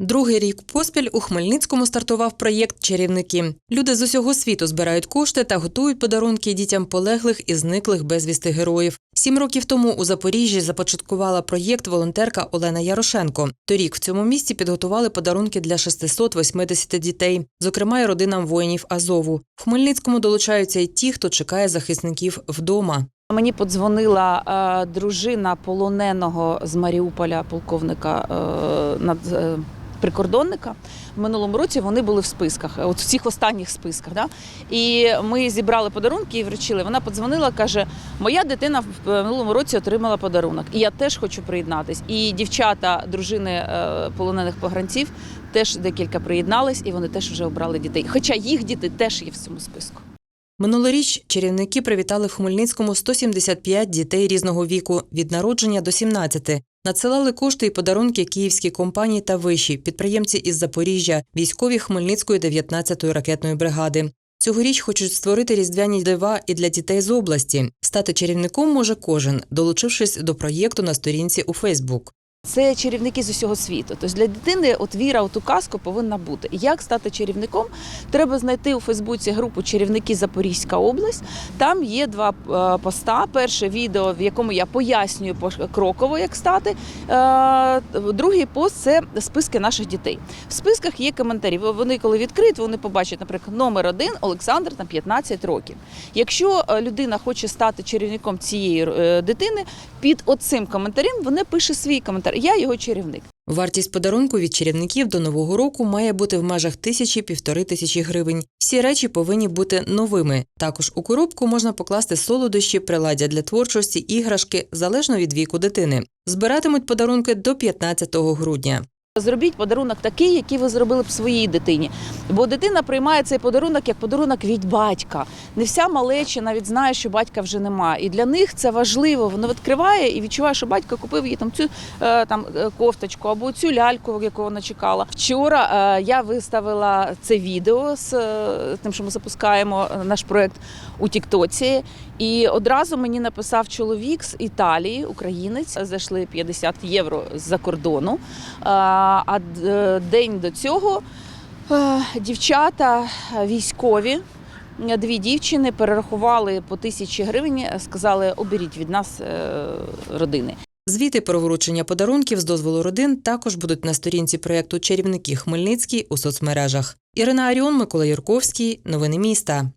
Другий рік поспіль у Хмельницькому стартував проєкт Чарівники. Люди з усього світу збирають кошти та готують подарунки дітям полеглих і зниклих безвісти героїв. Сім років тому у Запоріжжі започаткувала проєкт волонтерка Олена Ярошенко. Торік в цьому місті підготували подарунки для 680 дітей, зокрема й родинам воїнів Азову. В Хмельницькому долучаються й ті, хто чекає захисників вдома. Мені подзвонила е, дружина полоненого з Маріуполя, полковника е, над. Е, Прикордонника в минулому році вони були в списках, от в цих останніх списках. Да? І ми зібрали подарунки і вручили. Вона подзвонила, каже: Моя дитина в минулому році отримала подарунок, і я теж хочу приєднатись. І дівчата, дружини е, полонених погранців, теж декілька приєднались, і вони теж вже обрали дітей. Хоча їх діти теж є в цьому списку. Минулоріч чарівники привітали в Хмельницькому 175 дітей різного віку від народження до 17. Надсилали кошти і подарунки київській компанії та виші, підприємці із Запоріжжя, військові Хмельницької 19-ї ракетної бригади. Цьогоріч хочуть створити різдвяні дива і для дітей з області. Стати чарівником може кожен, долучившись до проєкту на сторінці у Фейсбук. Це чарівники з усього світу. Тобто для дитини от віра у ту казку повинна бути. Як стати чарівником? Треба знайти у Фейсбуці групу Чарівники Запорізька область. Там є два е, поста. Перше відео, в якому я пояснюю покроково, як стати. Е, Другий пост це списки наших дітей. В списках є коментарі. Вони коли відкриють, вони побачать, наприклад, номер один Олександр на 15 років. Якщо е, людина хоче стати чарівником цієї дитини, під оцим коментарем вона пише свій коментар. Я його чарівник. Вартість подарунку від чарівників до нового року має бути в межах тисячі півтори тисячі гривень. Всі речі повинні бути новими. Також у коробку можна покласти солодощі, приладдя для творчості, іграшки залежно від віку дитини. Збиратимуть подарунки до 15 грудня. Зробіть подарунок такий, який ви зробили б своїй дитині. Бо дитина приймає цей подарунок як подарунок від батька. Не вся малеча навіть знає, що батька вже немає. І для них це важливо. Воно відкриває і відчуває, що батько купив їй там цю е, там е, кофточку або цю ляльку, яку вона чекала. Вчора е, я виставила це відео з тим, що ми запускаємо наш проект у Тіктоці. І одразу мені написав чоловік з Італії, українець. Зайшли 50 євро з-за кордону. А а день до цього е, дівчата е, військові. е, Дві дівчини перерахували по тисячі гривень, е, сказали, оберіть від нас е, родини. Звіти про вручення подарунків з дозволу родин також будуть на сторінці проєкту Чарівники Хмельницький у соцмережах. Ірина Аріон, Микола Юрковський. Новини міста.